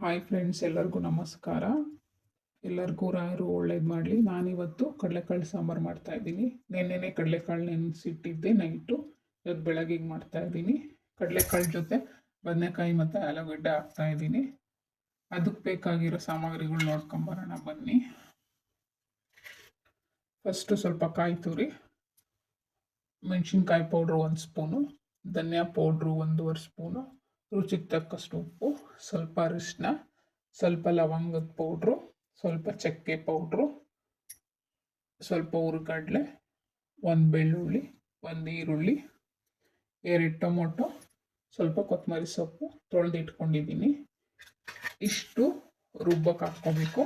Hi friends ಎಲ್ಲರಿಗೂ ನಮಸ್ಕಾರ. ಎಲ್ಲರಿಗೂ ರಾಯರು ಒಳ್ಳೇದು ಮಾಡಲಿ. ನಾನಿವತ್ತು ಕಡಲೆಕಾಳು ಸಾಂಬಾರು ಮಾಡ್ತಾ ಇದ್ದೀನಿ. ನೆನ್ನೆನೆ ಕಡಲೆಕಾಳು ನೆನೆಸಿಟ್ಟಿದ್ದೆ ನೈಟು. ಇವತ್ತು ಬೆಳಗ್ಗೆಗೆ ಮಾಡ್ತಾ ಇದ್ದೀನಿ. ಕಡಲೆಕಾಳು ಜೊತೆ ಬದನೆಕಾಯಿ ಮತ್ತು ಆಲೂಗಡ್ಡೆ ಹಾಕ್ತಾ ಇದ್ದೀನಿ. ಅದಕ್ಕೆ ಬೇಕಾಗಿರೋ ಸಾಮಗ್ರಿಗಳು ನೋಡ್ಕೊಂಬರೋಣ ಬನ್ನಿ. ಫಸ್ಟು ಸ್ವಲ್ಪ ಕಾಯಿ ತುರಿ, ಮೆಣಸಿನ್ಕಾಯಿ ಪೌಡ್ರು ಒಂದು ಸ್ಪೂನು, ಧನಿಯಾ ಪೌಡ್ರು ಒಂದೂವರೆ ಸ್ಪೂನು ರುಚಿಗೆ ತಕ್ಕಷ್ಟು ಉಪ್ಪು, ಸ್ವಲ್ಪ ಅರಿಶಿನ ಸ್ವಲ್ಪ ಲವಂಗದ ಪೌಡ್ರು, ಸ್ವಲ್ಪ ಚಕ್ಕೆ ಪೌಡ್ರು, ಸ್ವಲ್ಪ ಹುರ್ಗಡ್ಲೆ, ಒಂದು ಬೆಳ್ಳುಳ್ಳಿ, ಒಂದು ಈರುಳ್ಳಿ, ಎರಡು ಟೊಮೊಟೊ, ಸ್ವಲ್ಪ ಕೊತ್ತಂಬರಿ ಸೊಪ್ಪು ತೊಳೆದಿಟ್ಕೊಂಡಿದ್ದೀನಿ. ಇಷ್ಟು ರುಬ್ಬಕ್ಕೆ ಹಾಕ್ಕೋಬೇಕು.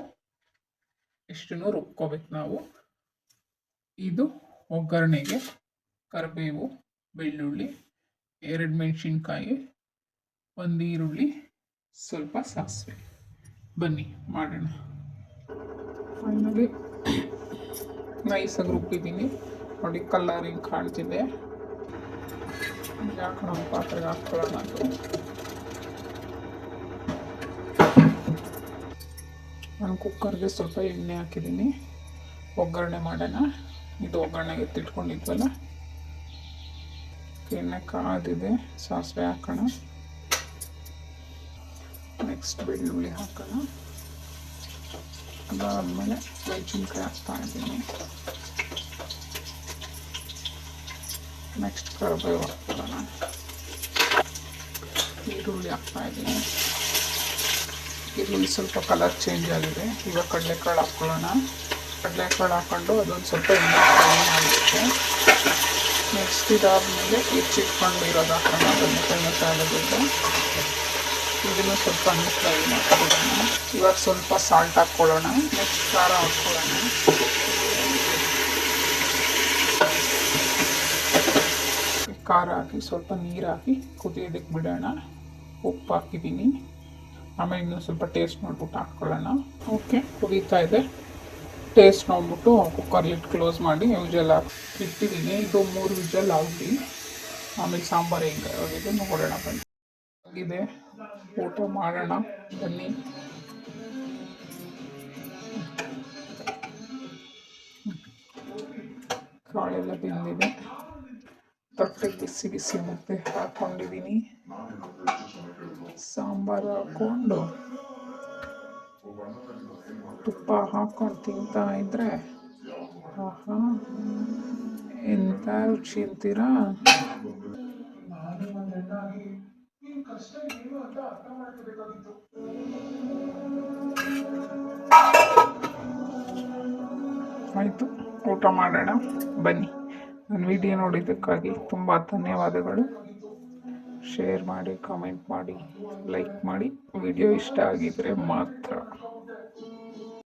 ಇಷ್ಟನ್ನು ರುಬ್ಕೋಬೇಕು ನಾವು. ಇದು ಒಗ್ಗರಣೆಗೆ ಕರಿಬೇವು, ಬೆಳ್ಳುಳ್ಳಿ, ಎರಡು ಮೆಣಸಿನ್ಕಾಯಿ ಒಂದು ಈರುಳ್ಳಿ, ಸ್ವಲ್ಪ ಸಾಸಿವೆ. ಬನ್ನಿ, ಮಾಡೋಣ. ಫೈನಲಿ ನೈಸಾಗಿ ರುಬ್ಬಿದ್ದೀನಿ. ನೋಡಿ ಕಲ್ಲರ್ ಹಿಂಗೆ ಕಾಣ್ತಿದೆ. ಹಾಕೋಣ ಪಾತ್ರೆಗೆ ಹಾಕ್ಕೊಳ್ಳೋಣ ಅದು. ನಾನು ಕುಕ್ಕರ್ಗೆ ಸ್ವಲ್ಪ ಎಣ್ಣೆ ಹಾಕಿದ್ದೀನಿ. ಒಗ್ಗರಣೆ ಮಾಡೋಣ. ಇದು ಒಗ್ಗರಣೆಗೆ ಎತ್ತಿಟ್ಕೊಂಡಿದ್ವಲ್ಲ? ಎಣ್ಣೆ ಕಾದಿದೆ, ಸಾಸಿವೆ ಹಾಕೋಣ. ನೆಕ್ಸ್ಟ್ ಬೆಳ್ಳುಳ್ಳಿ ಹಾಕೋಣ ಅದಾದಮೇಲೆ ಮೆಣಸಿನ್ಕಾಯಿ ಹಾಕ್ತಾ ಇದ್ದೀನಿ ನೆಕ್ಸ್ಟ್ ಕರಿಬೇವು ಹಾಕ್ಕೊಳ್ಳೋಣ ಈರುಳ್ಳಿ ಹಾಕ್ತಾ ಇದ್ದೀನಿ ಈರುಳ್ಳಿ ಸ್ವಲ್ಪ ಕಲರ್ ಚೇಂಜ್ ಆಗಿದೆ. ಇವಾಗ ಕಡಲೆಕಾಳು ಹಾಕ್ಕೊಳ್ಳೋಣ ಕಡಲೆಕಾಳು ಹಾಕ್ಕೊಂಡು ಅದೊಂದು ಸ್ವಲ್ಪ ಎಣ್ಣೆ ಫ್ರೈ ಆಗುತ್ತೆ ನೆಕ್ಸ್ಟ್ ಇದಾದಮೇಲೆ ಹೆಚ್ಚಿಟ್ಕೊಂಡಿರೋದು ಹಾಕೋಣ ಬದನೆಕಾಯಿ ಮಸಾಲೆಗಿದ್ದು ಇದನ್ನು ಸ್ವಲ್ಪ ಫ್ರೈ ಮಾಡ್ಕೊಳ್ಳೋಣ ಇವಾಗ ಸ್ವಲ್ಪ ಸಾಲ್ಟ್ ಹಾಕ್ಕೊಳ್ಳೋಣ. ನೆಕ್ಸ್ಟ್ ಖಾರ ಹಾಕ್ಕೊಳ್ಳೋಣ. ಖಾರ ಹಾಕಿ ಸ್ವಲ್ಪ ನೀರು ಹಾಕಿ ಕುದಿಯೋದಕ್ಕೆ ಬಿಡೋಣ. ಉಪ್ಪು ಹಾಕಿದ್ದೀನಿ. ಆಮೇಲೆ ಇನ್ನೂ ಸ್ವಲ್ಪ ಟೇಸ್ಟ್ ನೋಡ್ಬಿಟ್ಟು ಹಾಕ್ಕೊಳ್ಳೋಣ. ಓಕೆ ಕುದೀತಾ ಇದೆ. ಟೇಸ್ಟ್ ನೋಡ್ಬಿಟ್ಟು ಕುಕ್ಕರ್ ಲಿಟ್ ಕ್ಲೋಸ್ ಮಾಡಿ ವಿಜಲ್ ಹಾಕಿ ಇಟ್ಟಿದ್ದೀನಿ. ಇದು ಮೂರು ವಿಜಲ್ ಆಗಲಿ ಆಮೇಲೆ ಸಾಂಬಾರು ಹೆಂಗೆ ಆಗಿದೆ ನೋಡೋಣ ಬನ್ನಿ. ಆಗಿದೆ ಊಟ ಮಾಡೋಣ, ಬನ್ನಿ. ಕಾಳೆಲ್ಲ ತಿಂದಿದೆ ತಟ್ಟೆ ಬಿಸಿ ಬಿಸಿ ಮುದ್ದೆ ಹಾಕೊಂಡಿದ್ದೀನಿ. ಸಾಂಬಾರು ಹಾಕ್ಕೊಂಡು ತುಪ್ಪ ಹಾಕ್ಕೊಂಡು ತಿಂತಾ ಇದ್ರೆ, ಆಹಾ, ಎಂತ ರುಚಿ ಅಂತೀರಾ? ಆಯಿತು, ಊಟ ಮಾಡೋಣ. ಬನ್ನಿ. ನನ್ನ ವಿಡಿಯೋ ನೋಡಿದ್ದಕ್ಕಾಗಿ ತುಂಬ ಧನ್ಯವಾದಗಳು. ಶೇರ್ ಮಾಡಿ, ಕಾಮೆಂಟ್ ಮಾಡಿ, ಲೈಕ್ ಮಾಡಿ. ವಿಡಿಯೋ ಇಷ್ಟ ಆಗಿದ್ದರೆ ಮಾತ್ರ.